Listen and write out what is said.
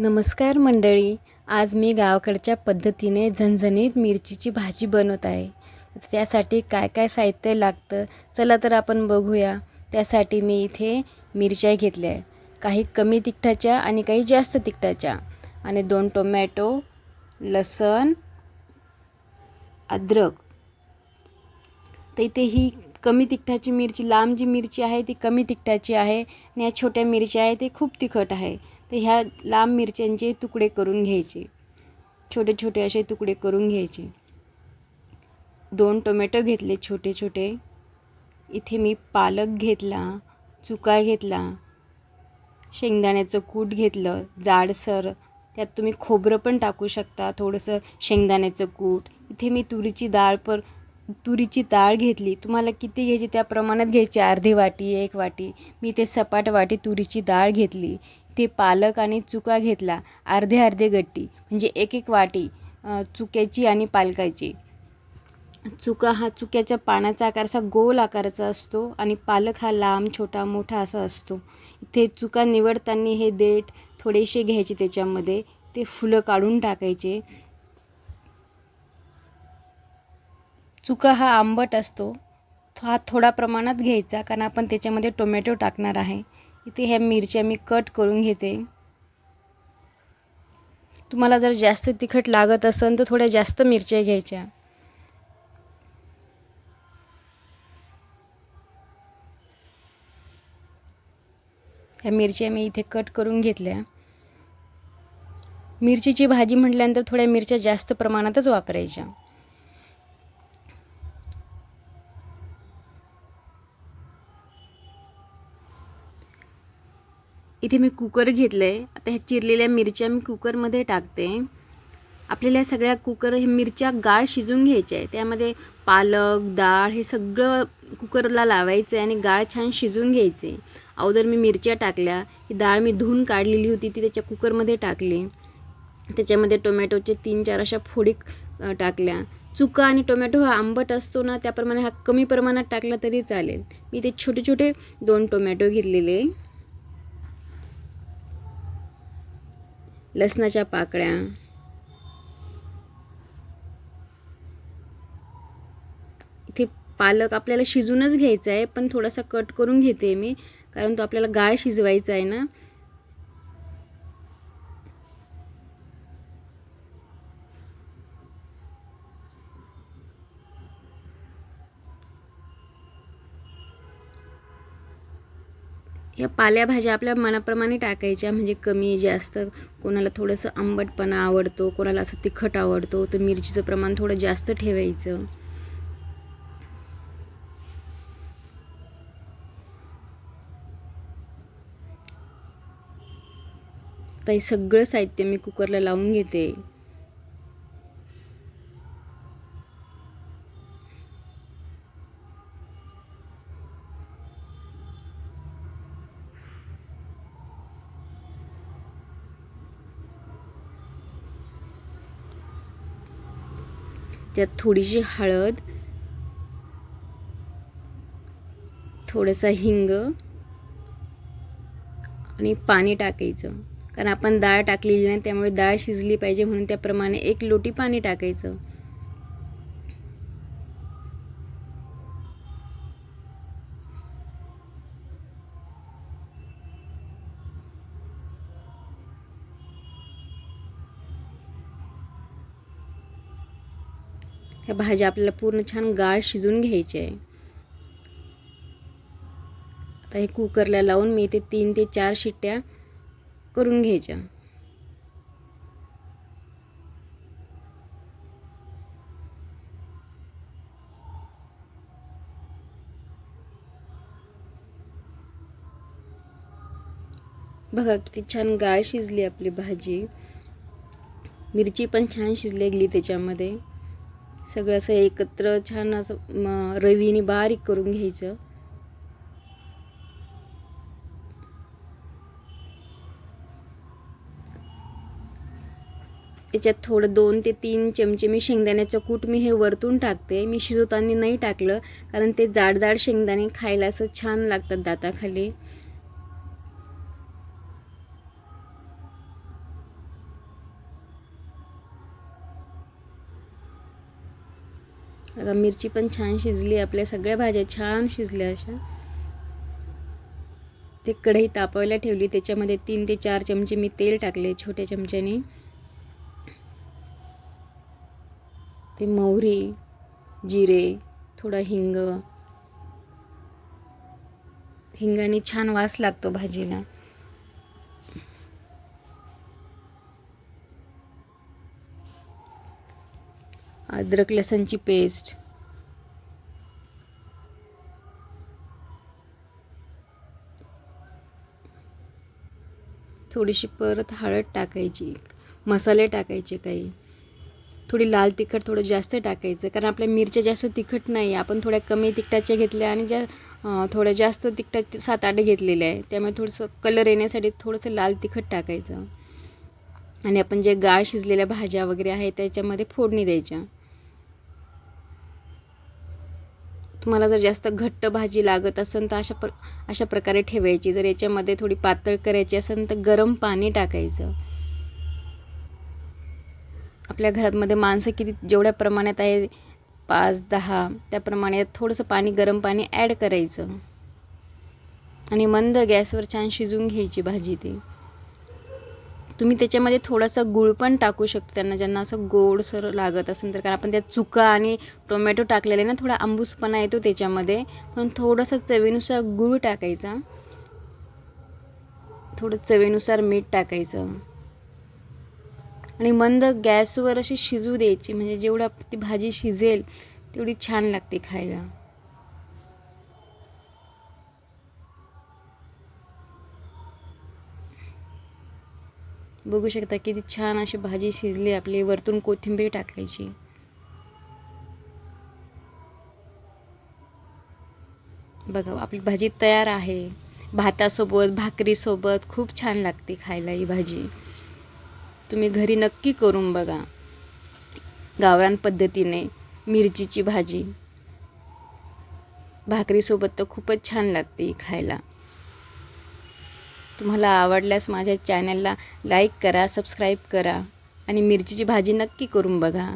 नमस्कार मंडळी आज मी गावाकडच्या पद्धतीने झणझणीत मिरचीची भाजी बनवत आहे. त्यासाठी काय काय साहित्य लागतं चला तर आपण बघूया. त्यासाठी मी इथे मिरच्या घेतल्या आहे काही कमी तिखटाच्या आणि काही जास्त तिखटाच्या. आणि दोन टोमॅटो लसण अद्रक. तर इथे ही कमी तिखटाची मिरची लांब जी मिरची आहे ती कमी तिखटाची आहे. आणि या छोट्या मिरच्या आहे ते खूप तिखट आहे. तर ह्या लांब मिरच्यांचे तुकडे करून घ्यायचे. छोटे छोटे असे तुकडे करून घ्यायचे. दोन टोमॅटो घेतले छोटे छोटे. इथे मी पालक घेतला चुका घेतला शेंगदाण्याचं कूट घेतलं जाडसर त्यात तुम्ही खोबरं पण टाकू शकता थोडंसं शेंगदाण्याचं कूट. इथे मी तुरीची डाळ पर तुरीची डाळ घेतली. तुम्हाला किती घ्यायची त्या प्रमाणात घ्यायची? अर्धी वाटी एक वाटी. मी ते सपाट वाटी तुरीची डाळ घेतली. ते पालक आणि चुका घेतला. अर्धे अर्धे गट्टी. म्हणजे एक एक वाटी चुक्याची आणि पालकाची. चुका हा चुक्याच्या पानाचा आकार असा गोल आकाराचा असतो आणि पालक हा लांब छोटा मोठा असा असतो. इथे चुका निवडताना हे देठ थोडेसे घ्यायचे त्याच्यामध्ये. ते फुलं काढून टाकायचे. चुका हा आंबट असतो. हा थोडा प्रमाणात घ्यायचा कारण आपण त्याच्यामध्ये टोमॅटो टाकणार आहे. इथे ह्या मिरच्या मी कट करून घेते. तुम्हाला जर जास्त तिखट लागत असेल तर थोड्या जास्त मिरच्या घ्यायच्या. ह्या मिरच्या मी इथे कट करून घेतल्या. मिरचीची भाजी म्हटल्यानंतर थोड्या मिरच्या जास्त प्रमाणातच वापरायच्या. इथे मी कुकर घेतलं आहे आता ह्या चिरलेल्या मिरच्या मी कुकरमध्ये टाकते. आपल्याला सगळ्या कुकर हे मिरच्या गाळ शिजून घ्यायच्या आहे त्यामध्ये पालक डाळ हे सगळं कुकरला लावायचं आहे आणि गाळ छान शिजून घ्यायचे अगोदर मी मिरच्या टाकल्या. ही डाळ मी धुवून काढलेली होती ती त्याच्या कुकरमध्ये टाकली. त्याच्यामध्ये टोमॅटोचे तीन चार अशा फोडी टाकल्या. चुका आणि टोमॅटो हा आंबट असतो ना त्याप्रमाणे हा कमी प्रमाणात टाकला तरी चालेल. मी ते छोटे छोटे दोन टोमॅटो घेतलेले. लसणाच्या पाकळ्या. इथे पालक आपल्याला शिजूनच घ्यायचा आहे पण थोडासा कट करून घेते मी कारण तो आपल्याला गाळ शिजवायचा आहे ना. या पालेभाज्या आपल्या मनाप्रमाणे टाकायच्या म्हणजे कमी जास्त. कोणाला थोडंसं आंबटपणा आवडतो कोणाला असं तिखट आवडतो तर मिरचीचं प्रमाण थोडं जास्त ठेवायचं. आता हे सगळं साहित्य मी कुकरला लावून घेते. त्यात थोडीशी हळद थोडंसं हिंग आणि पाणी टाकायचं. कारण आपण डाळ टाकलेली नाही त्यामुळे डाळ शिजली पाहिजे म्हणून त्याप्रमाणे एक लोटी पाणी टाकायचं. ह्या भाज्या आपल्याला पूर्ण छान गाळ शिजून घ्यायचे. आहे आता हे कुकरला लावून मी इथे तीन ते चार शिट्ट्या करून घ्यायच्या. बघा किती छान गाळ शिजली आपली भाजी. मिरची पण छान शिजली गेली त्याच्यामध्ये. सगळं असं एकत्र छान असं रवीने बारीक करून घ्यायचं. त्याच्यात थोडं दोन ते तीन चमचे मी शेंगदाण्याचं कूट मी हे वरतून टाकते. मी शिजवताना नाही टाकलं कारण ते जाड जाड शेंगदाणे खायला असं छान लागतात दाताखाली. बघा मिरची पण छान शिजली आपल्या सगळ्या भाज्या छान शिजल्या अशा. ते कढई तापवायला ठेवली त्याच्यामध्ये तीन ते चार चमचे मी तेल टाकले छोट्या चमच्याने. ते मोहरी जिरे थोडा हिंग. हिंगाने छान वास लागतो भाजीला. अद्रक लसणची पेस्ट. थोडीशी परत हळद टाकायची मसाले टाकायचे काही. थोडी लाल तिखट थोडं जास्त टाकायचं कारण आपल्या मिरच्या जास्त तिखट नाही आपण थोड्या कमी तिखटाच्या घेतल्या आणि ज्या थोड्या जास्त तिखटात सात आठ घेतलेले आहे त्यामुळे थोडंसं कलर येण्यासाठी थोडंसं लाल तिखट टाकायचं. आणि आपण जे गाळ शिजलेल्या भाज्या वगैरे आहे त्याच्यामध्ये फोडणी द्यायच्या. तुम्हाला जर जास्त घट्ट भाजी लागत असेल तर अशा प्र अशा प्रकारे ठेवायची. जर याच्यामध्ये थोडी पातळ करायची असेल तर गरम पाणी टाकायचं. आपल्या घरामध्ये माणसं किती जेवढ्या प्रमाणात आहे पाच दहा त्याप्रमाणे थोडंसं पाणी गरम पाणी ॲड करायचं. आणि मंद गॅसवर छान शिजवून घ्यायची भाजी ती. तुम्ही त्याच्यामध्ये थोडासा गूळ पण टाकू शकतो त्यांना ज्यांना असं गोडसर लागत असेल तर. कारण आपण त्यात चुका आणि टोमॅटो टाकलेले ना थोडा आंबूसपणा येतो त्याच्यामध्ये. पण थोडंसं चवीनुसार गूळ टाकायचा. थोडं चवीनुसार मीठ टाकायचं. आणि मंद गॅसवर अशी शिजू द्यायची. म्हणजे जेवढं ती भाजी शिजेल तेवढी छान लागते खायला. बघू शकता किती छान अशी भाजी शिजली आपली वरतून कोथिंबीर टाकायची. बघा आपली भाजी तयार आहे. भातासोबत भाकरीसोबत खूप छान लागते खायला ही भाजी. तुम्ही घरी नक्की करून बघा. गावरान पद्धतीने मिरचीची भाजी. भाकरीसोबत तर खूपच छान लागते खायला. तुम्हाला आवडल्यास माझ्या चॅनलला लाईक करा सबस्क्राईब करा आणि मिरचीची भाजी नक्की करून बघा.